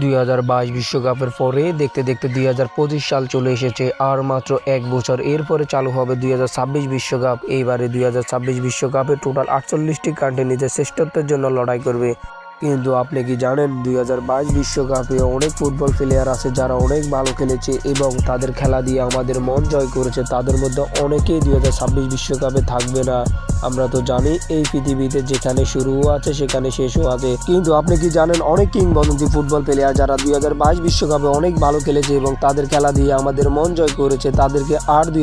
দুই হাজার বাইশ বিশ্বকাপের পরে দেখতে দেখতে দুই হাজার পঁচিশ সাল চলে এসেছে, আর মাত্র এক বছর। এরপরে চালু হবে দুই হাজার ছাব্বিশ বিশ্বকাপ। এইবারে দুই হাজার ছাব্বিশ বিশ্বকাপে টোটাল আটচল্লিশটি কান্ট্রি নিজের শ্রেষ্ঠত্বের জন্য লড়াই করবে। কিন্তু আপনি কি জানেন, দুই বিশ্বকাপে অনেক ফুটবল প্লেয়ার আছে যারা অনেক ভালো খেলেছে এবং তাদের খেলা দিয়ে আমাদের মন জয় করেছে। তাদের মধ্যে অনেকেই দুই বিশ্বকাপে থাকবে না। আমরা তো জানি এই পৃথিবীতে যেখানে শুরুও আছে, সেখানে শেষও আছে। কিন্তু আপনি কি জানেন, অনেক কিংবদন্তি ফুটবল প্লেয়ার যারা দুই বিশ্বকাপে অনেক ভালো খেলেছে এবং তাদের খেলা দিয়ে আমাদের মন জয় করেছে, তাদেরকে আর দুই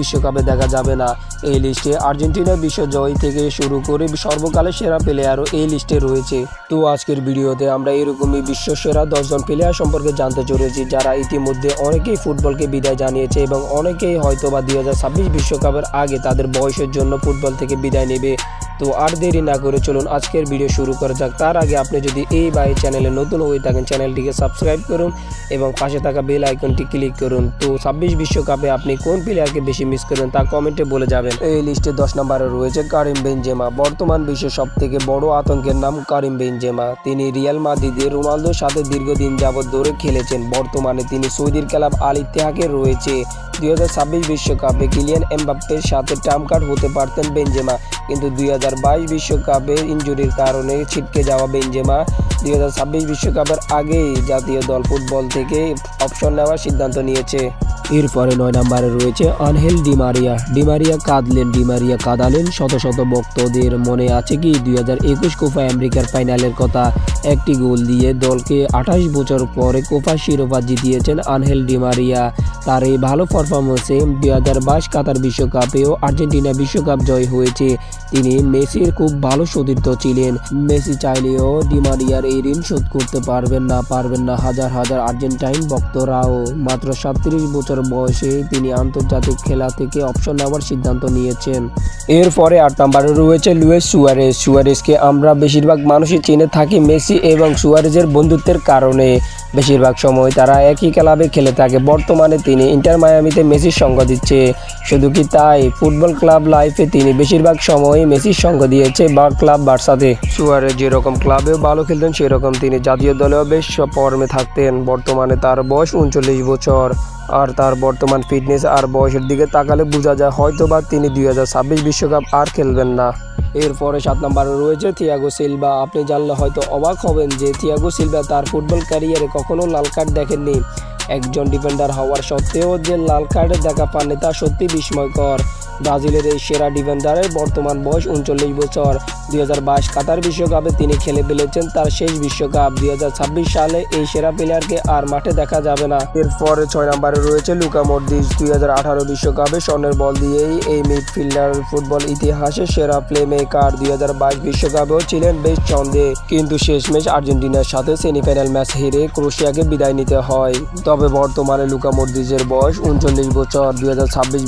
বিশ্বকাপে দেখা যাবে না। এই লিস্টে আর্জেন্টিনার বিশ্ব জয় থেকে শুরু করে সর্বকালের সেরা প্লেয়ারও এই লিস্টে রয়েছে। তো আজকের ভিডিওতে আমরা এরকমই বিশ্ব সেরা দশজন প্লেয়ার সম্পর্কে জানতে চলেছি, যারা ইতিমধ্যে অনেকেই ফুটবলকে বিদায় জানিয়েছে এবং অনেকেই হয়তো বা দুই বিশ্বকাপের আগে তাদের বয়সের জন্য ফুটবল থেকে বিদায় নেবে। তো আর দেরি না করে চলুন আজকের ভিডিও শুরু করা যাক। তার আগে আপনি যদি এই বা এই চ্যানেলে নতুন হয়ে থাকেন চ্যানেলটিকে সাবস্ক্রাইব করুন এবং পাশে থাকা বেল আইকনটি ক্লিক করুন। তো ছাব্বিশ বিশ্বকাপে আপনি কোন প্লেয়ারকে বেশি মিস করেন তা কমেন্টে বলে যাবেন। এই লিস্টে দশ নম্বরে রয়েছে কারিম বেনজেমা বর্তমান বিশ্বের সব থেকে বড় আতঙ্কের নাম কারিম বেনজেমা তিনি রিয়াল মাদ্রিদে রোনালদোর সাথে দীর্ঘদিন যাবৎ ধরে খেলেছেন। বর্তমানে তিনি সৌদির ক্লাব আল ইত্তেহাকে রয়েছে। দুই বিশ্বকাপে কিলিয়ান এমবাপ্পের সাথে টার্ম কার্ড হতে পারতেন বেনজেমা কিন্তু দুই হাজার বাইশ বিশ্বকাপে ইঞ্জুরির কারণে ছিটকে যাওয়া বেঞ্জেমা দুই হাজার ছাব্বিশ বিশ্বকাপের আগেই জাতীয় দল ফুটবল থেকে অপশন নেওয়ার সিদ্ধান্ত নিয়েছে। এরপরে নয় নম্বরে রয়েছে Angel Di Maria Di Maria কাঁদলেন Di Maria কাঁদালেন। শত শত ভক্তদের মনে আছে কি দুই হাজার একুশ কোপা আমেরিকার ফাইনালের কথা? একটি গোল দিয়ে দলকে আঠাশ বছর পরে কোপা শিরোপা জিতিয়েছেন আনহেল ডিমারিয়া তার এই ভালো পারফরমেন্সে দুই হাজার বাইশ কাতার বিশ্বকাপেও আর্জেন্টিনা বিশ্বকাপ জয় হয়েছে। তিনি মেসির খুব ভালো সতীর্থ ছিলেন। মেসি চাইলেও ডিমারিয়ার এই ঋণ শোধ করতে পারবেন না পারবেন না হাজার হাজার আর্জেন্টাইন ভক্তরাও। মাত্র সাতত্রিশ বছর বয়সে তিনি আন্তর্জাতিক খেলা থেকে অপশন নেওয়ার সিদ্ধান্ত নিয়েছেন। এরপরে আট নম্বরে রয়েছে লুয়েস সুয়ারেজ। সুয়ারেজকে আমরা বেশিরভাগ মানুষই চিনে থাকি মেসি এবং সুয়ারেজের বন্ধুত্বের কারণে। বেশিরভাগ সময় তারা একই ক্লাবে খেলে থাকে। বর্তমানে তিনি ইন্টার মায়ামিতে মেসির সঙ্গ দিচ্ছে। শুধু কি তাই? ফুটবল ক্লাব লাইফে তিনি বেশিরভাগ সময় মেসির সঙ্গ দিয়েছে বা ক্লাব বার্সাতে। সুয়ারে যেরকম ক্লাবেও ভালো খেলতেন, সেরকম তিনি জাতীয় দলেও বেশ ফর্মে থাকতেন। বর্তমানে তার বয়স উনচল্লিশ বছর। আর তার বর্তমান ফিটনেস আর বয়সের দিকে তাকালে বোঝা যায় হয়তো বা তিনি দুই বিশ্বকাপ আর খেলবেন না। এরপরে সাত নম্বরে রয়েছে থিয়াগো সিলভা। আপনি জানলে হয়তো অবাক হবেন যে থিয়াগো সিলভা তার ফুটবল ক্যারিয়ারে কখনো লাল কার্ড দেখেননি। একজন ডিফেন্ডার হওয়ার সত্ত্বেও যে লাল কার্ডে দেখা পাননি তা সত্যি বিস্ময়কর। ব্রাজিলের এই সেরা ডিফেন্ডারের বর্তমান বয়স উনচল্লিশ বছর। দুই বাইশ কাতার বিশ্বকাপে তিনি খেলে ফেলেছেন তার শেষ বিশ্বকাপ। দুই ছাব্বিশ সালে এই সেরা প্লেয়ারকে আর মাঠে দেখা যাবে না। এরপরে ছয় নম্বরে রয়েছে লুকা মর্দিস দুই আঠারো বিশ্বকাপে স্বর্ণের বল দিয়েই এই মিডফিল্ডার ফুটবল ইতিহাসে সেরা প্লে মেকার দুই বাইশ বিশ্বকাপেও ছিলেন বেশ ছন্দে। কিন্তু শেষ শেষমেশ আর্জেন্টিনার সাথে সেমিফাইনাল ম্যাচ হেরে ক্রোশিয়াকে বিদায় নিতে হয়। তবে বর্তমানে লুকা মর্দিজের বয়স উনচল্লিশ বছর। দুই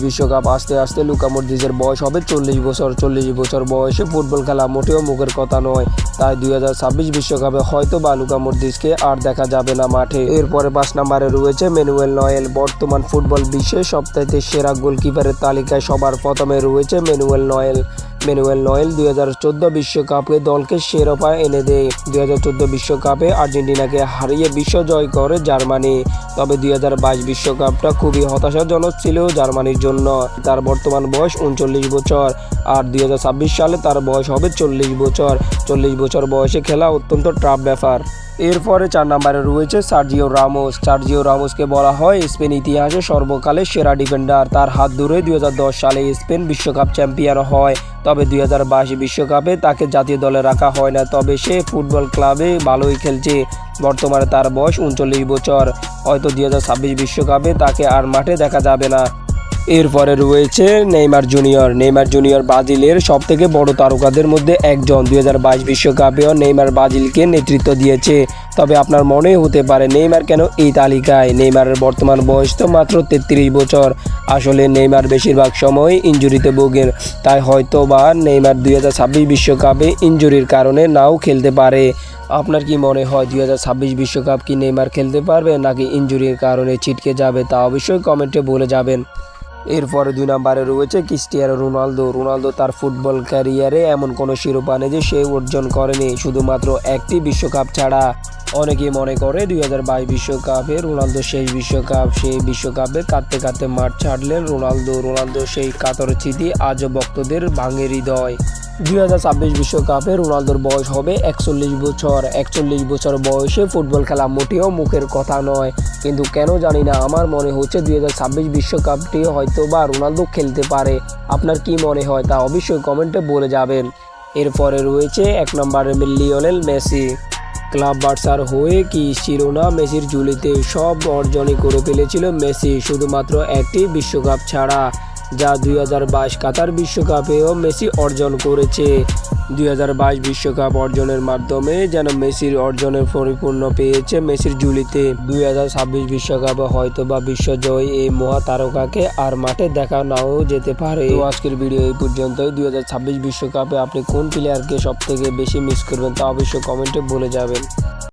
বিশ্বকাপ আসতে আসতে লুকা মর্দিজের বয়স হবে চল্লিশ বছর। চল্লিশ বছর বয়সে ফুটবল খেলা মোটেও মুখের কথা নয়। তাই দুই বিশ্বকাপে হয়তো বা লুকা মর্দিজকে আর দেখা যাবে না মাঠে। এরপরে পাঁচ নম্বরে রয়েছে মেনুয়েল নয়েল। বর্তমান ফুটবল বিশ্বের সপ্তাহে সেরা গোলকিপারের তালিকায় সবার প্রথমে রয়েছে মেনুয়েল নয়েল। মেনুয়েল নয়েল দুই হাজার বিশ্বকাপে দলকে শিরোপা এনে দেয়। দুই বিশ্বকাপে আর্জেন্টিনাকে হারিয়ে বিশ্ব জয় করে জার্মানি। তবে দুই বিশ্বকাপটা খুবই হতাশাজনক ছিল জার্মানির জন্য। তার বর্তমান বয়স উনচল্লিশ বছর আর দুই হাজার ছাব্বিশ সালে তার বয়স হবে চল্লিশ বছর। চল্লিশ বছর বয়সে খেলা অত্যন্ত টাফ ব্যাপার। এরপরে চার নম্বরে রয়েছে সার্জিও রামোস। সার্জিও রামোসকে বলা হয় স্পেন ইতিহাসে সর্বকালের সেরা ডিফেন্ডার। তার হাত ধরে দু হাজার দশ সালে স্পেন বিশ্বকাপ চ্যাম্পিয়ন হয়। তবে দুই বিশ্বকাপে তাকে জাতীয় দলে রাখা হয় না। তবে সে ফুটবল ক্লাবে ভালোই খেলছে। বর্তমানে তার বয়স উনচল্লিশ বছর। হয়তো দুই বিশ্বকাপে তাকে আর মাঠে দেখা যাবে না। এরপরে রয়েছে নেইমার জুনিয়র। নেইমার জুনিয়র ব্রাজিলের সব থেকে বড় তারকাদের মধ্যে একজন। দুই বিশ্বকাপেও নেইমার ব্রাজিলকে নেতৃত্ব দিয়েছে। তবে আপনার মনে হতে পারে, নেইমার কেন এই তালিকায়? নেইমারের বর্তমান বয়স তো মাত্র তেত্রিশ বছর। আসলে নেইমার বেশিরভাগ সময় ইঞ্জুরিতে ভোগেন। তাই হয়তো বা নেইমার দুই বিশ্বকাপে ইঞ্জুরির কারণে নাও খেলতে পারে। আপনার কি মনে হয়, দুই বিশ্বকাপ কি নেইমার খেলতে পারবে নাকি ইঞ্জুরির কারণে ছিটকে যাবে তা অবশ্যই কমেন্টে বলে যাবেন। এরপরে দুই নম্বরে রয়েছে ক্রিস্টিয়ানো রোনালদো। রোনালদো তার ফুটবল ক্যারিয়ারে এমন কোনো শিরোপা নেই যে সে অর্জন করেনি, শুধুমাত্র একটি বিশ্বকাপ ছাড়া। অনেকেই মনে করে দুই হাজার বাইশ বিশ্বকাপে রোনালদো শেষ বিশ্বকাপ, সেই বিশ্বকাপে কাঁদতে কাঁদতে মাঠ ছাড়লেন রোনালদো। রোনালদো সেই কাতর স্মৃতি আজও ভক্তদের ভাঙে হৃদয়। দুই বিশ্বকাপে রোনালদোর বয়স হবে একচল্লিশ বছর। একচল্লিশ বছর বয়সে ফুটবল খেলা মোটেও মুখের কথা নয়। কিন্তু কেন জানি না, আমার মনে হচ্ছে দুই বিশ্বকাপটি হয়তো বা রোনালদো খেলতে পারে। আপনার কি মনে হয় তা অবশ্যই কমেন্টে বলে যাবেন। এরপরে রয়েছে এক নম্বরে লিওনেল মেসি। ক্লাব বার্সার হয়ে কি শিরোনা মেসির ঝুলিতে সব অর্জনই করে ফেলেছিল মেসি? শুধুমাত্র একটি বিশ্বকাপ ছাড়া। যা দুই হাজার বাইশ কাতার বিশ্বকাপেও মেসি অর্জন করেছে। দুই বিশ্বকাপ অর্জনের মাধ্যমে যেন মেসির অর্জনের পরিপূর্ণ পেয়েছে মেসির জুলিতে দুই হাজার ছাব্বিশ বিশ্বকাপে হয়তো বা বিশ্বজয় এই মহা তারকাকে আর মাঠে দেখা নাও যেতে পারে। আজকের ভিডিও এই পর্যন্তই। দুই বিশ্বকাপে আপনি কোন প্লেয়ারকে সব থেকে বেশি মিস করবেন তা অবশ্যই কমেন্টে বলে যাবেন।